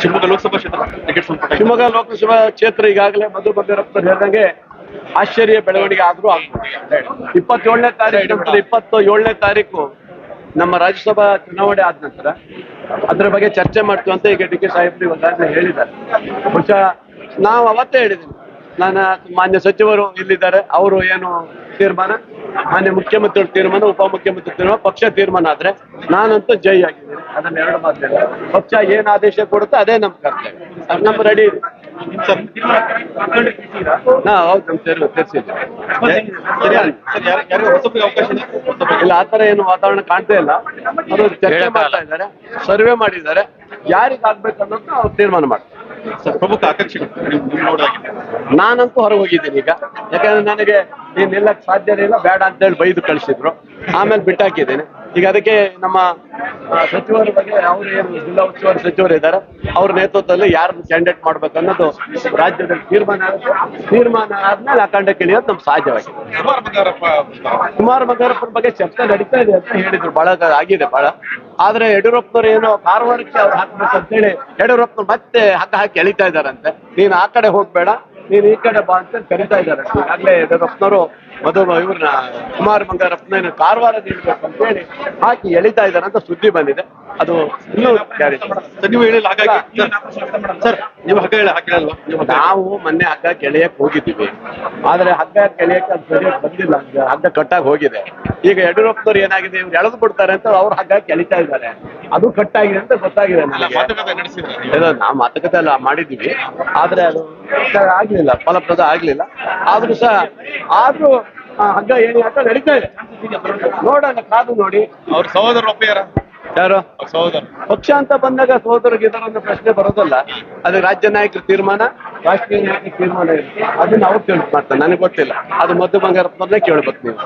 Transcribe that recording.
ಶಿವಮೊಗ್ಗ ಲೋಕಸಭಾ ಕ್ಷೇತ್ರ ಟಿಕೆಟ್ ಶಿವಮೊಗ್ಗ ಲೋಕಸಭಾ ಕ್ಷೇತ್ರ ಈಗಾಗಲೇ ಮಧು ಬಂಗಾರಪ್ಪರು ಹೇಳ್ದಂಗೆ ಆಶ್ಚರ್ಯ ಬೆಳವಣಿಗೆ ಆದ್ರೂ ಆಗ್ಬೋದು ಇಪ್ಪತ್ತೇಳನೇ ತಾರೀಕು ಇಪ್ಪತ್ತು ಏಳನೇ ತಾರೀಕು ನಮ್ಮ ರಾಜ್ಯಸಭಾ ಚುನಾವಣೆ ಆದ ನಂತರ ಅದ್ರ ಬಗ್ಗೆ ಚರ್ಚೆ ಮಾಡ್ತೀವಿ ಅಂತ ಈಗ ಡಿ ಕೆ ಸಾಹೇಬ್ ಇವಾಗ ಹೇಳಿದ್ದಾರೆ. ಬಹುಶಃ ನಾವು ಅವತ್ತೇ ಹೇಳಿದ್ದೀವಿ ನಾನು ಮಾನ್ಯ ಸಚಿವರು ಇಲ್ಲಿದ್ದಾರೆ, ಅವರು ಏನು ತೀರ್ಮಾನ, ಮಾನ್ಯ ಮುಖ್ಯಮಂತ್ರಿ ತೀರ್ಮಾನ ಉಪಮುಖ್ಯಮಂತ್ರಿ ತೀರ್ಮಾನ, ಪಕ್ಷ ತೀರ್ಮಾನ ಆದ್ರೆ ನಾನಂತೂ ಜೈ ಆಗಿದ್ದೀನಿ. ಅದನ್ನ ಎರಡು ಮಾತಿಲ್ಲ ಪಕ್ಷ ಏನ್ ಆದೇಶ ಕೊಡುತ್ತೆ ಅದೇ ನಮ್ ಕರ್ತವ್ಯ. ಅದು ನಮ್ ರೆಡಿ ಇದೆ. ಹೌದು ನಮ್ ಸೇರಿ ಅವಕಾಶ. ಇಲ್ಲ? ಆತರ ಏನು ವಾತಾವರಣ ಕಾಣ್ತಾ ಇಲ್ಲ. ಅದು ಚರ್ಚೆ ಮಾಡ್ತಾ ಇದ್ದಾರೆ ಸರ್ವೆ ಮಾಡಿದ್ದಾರೆ. ಯಾರಿಗ ಆಗ್ಬೇಕನ್ನೋದು ಅವ್ರು ತೀರ್ಮಾನ ಮಾಡ್ತಾರೆ. ಸರ್ ಪ್ರಮುಖ ಆಕರ್ಷಣೆ ನಾನಂತೂ ಹೊರಗೆ ಹೋಗಿದ್ದೀನಿ ಈಗ. ಯಾಕಂದ್ರೆ ನನಗೆ ನೀನ್ ನಿಲ್ಲಕ್ ಸಾಧ್ಯನೇ ಇಲ್ಲ ಬೇಡ ಅಂತ ಹೇಳಿ ಬೈದು ಕಳಿಸಿದ್ರು. ಆಮೇಲೆ ಬಿಟ್ಟಾಕಿದ್ದೀನಿ. ಈಗ ಅದಕ್ಕೆ ನಮ್ಮ ಆ, ಸಚಿವರ ಬಗ್ಗೆ ಅವರು ಏನು ಜಿಲ್ಲಾ ಉಸ್ತುವಾರಿ ಸಚಿವರು ಇದ್ದಾರೆ ಅವ್ರ ನೇತೃತ್ವದಲ್ಲಿ ಯಾರನ್ನ ಕ್ಯಾಂಡಿಡೇಟ್ ಮಾಡ್ಬೇಕು ಅನ್ನೋದು ರಾಜ್ಯದಲ್ಲಿ ತೀರ್ಮಾನ ತೀರ್ಮಾನ ಆದ್ಮೇಲೆ ಅಖಂಡಕ್ಕೆ ಇಳಿಯೋದು ನಮ್ಗೆ ಸಾಧ್ಯವಾಗಿದೆ. ಕುಮಾರ್ ಬಂಗಾರಪ್ಪ ಬಂಗಾರಪ್ಪನ ಬಗ್ಗೆ ಚರ್ಚೆ ನಡೀತಾ ಇದೆ ಅಂತ ಹೇಳಿದ್ರು. ಬಹಳ ಆಗಿದೆ ಬಹಳ. ಆದ್ರೆ ಯಡಿಯೂರಪ್ಪನವ್ರು ಏನೋ ಕಾರವಾರಕ್ಕೆ ಅವ್ರು ಹಾಕ್ಬೇಕು ಅಂತೇಳಿ ಯಡಿಯೂರಪ್ಪನವ್ರು ಮತ್ತೆ ಹಕ್ಕ ಹಾಕಿ ಎಳಿತಾ ಇದ್ದಾರಂತೆ. ನೀನ್ ಆ ಕಡೆ ಹೋಗ್ಬೇಡ ನೀನ್ ಈ ಕಡೆ ಬಾ ಅಂತ ಕರಿತಾ ಇದ್ದಾರೆ. ಆಗ್ಲೇ ಯಡಿಯೂರಪ್ಪನವರು ಮಧು ಇವ್ರನ್ನ ಕುಮಾರ್ ಬಂಗಾರಪ್ಪನ ಕಾರವಾರ ನೀಡ್ಬೇಕು ಅಂತ ಹೇಳಿ ಹಾಕಿ ಎಳಿತಾ ಇದ್ದಾರೆ ಅಂತ ಸುದ್ದಿ ಬಂದಿದೆ. ಅದು ಇನ್ನೂ ಜಾರಿ ಸರ್ ನೀವು ಹೇಳಿಲ್ಲ ಹಾಗಾಗಿ ಸರ್, ನೀವು ಹಗ್ಗ ಹೇಳಿ ಹಾಕಿ ನೀವು ನಾವು ಮೊನ್ನೆ ಹಗ್ಗ ಕೆಳೆಯಕ್ ಹೋಗಿದ್ದೀವಿ. ಆದ್ರೆ ಹಗ್ಗ ಕೆಳೆಯಕ್ಕೆ ಅದು ಸರಿಯಾಗಿ ಬಂದಿಲ್ಲ. ಹಗ್ಗ- ಹಗ್ಗ ಕಟ್ಟಾಗಿ ಹೋಗಿದೆ. ಈಗ ಯಡಿಯೂರಪ್ಪನವ್ರು ಏನಾಗಿದೆ? ಇವ್ರು ಎಳೆದು ಬಿಡ್ತಾರೆ ಅಂತ ಅವ್ರ ಹಗ್ಗ ಕೆಳಿತಾ ಇದ್ದಾರೆ. ಅದು ಕಟ್ಟಾಗಿದೆ ಅಂತ ಗೊತ್ತಾಗಿದೆ ನನಗೆ. ನೀವು. ಮಾತುಕತೆ ಎಲ್ಲ ಮಾಡಿದ್ದೀವಿ. ಆದ್ರೆ ಅದು ಆಗ್ಲಿಲ್ಲ. ಫಲಪ್ರದ ಆಗ್ಲಿಲ್ಲ. ಆದ್ರೂ ಸಹ ಆದ್ರೂ ಹಗ್ಗ ಏನಿ ಅಂತ ನಡೀತಾ ಇದೆ. ನೋಡೋಣ ಕಾದು ನೋಡಿ. ಅವ್ರ ಸಹೋದರ ಒಪ್ಪಿಯಾರ ಯಾರು? ಪಕ್ಷ ಅಂತ ಬಂದಾಗ ಸಹೋದರಿಗೆ ಇದರ ಒಂದು ಪ್ರಶ್ನೆ ಬರೋದಲ್ಲ. ಅದು ರಾಜ್ಯ ನಾಯಕರ ತೀರ್ಮಾನ ರಾಷ್ಟ್ರೀಯ ನಾಯಕರ ತೀರ್ಮಾನ ಇರುತ್ತೆ. ಅದನ್ನ ಅವ್ರು ಕೇಳಿ ಮಾಡ್ತಾರೆ. ನನಗೆ ಗೊತ್ತಿಲ್ಲ. ಅದು ಮದ್ದು ಬಂಗಾರಪ್ಪನವ್ರನ್ನೇ ಕೇಳ್ಬೇಕು ನೀವು.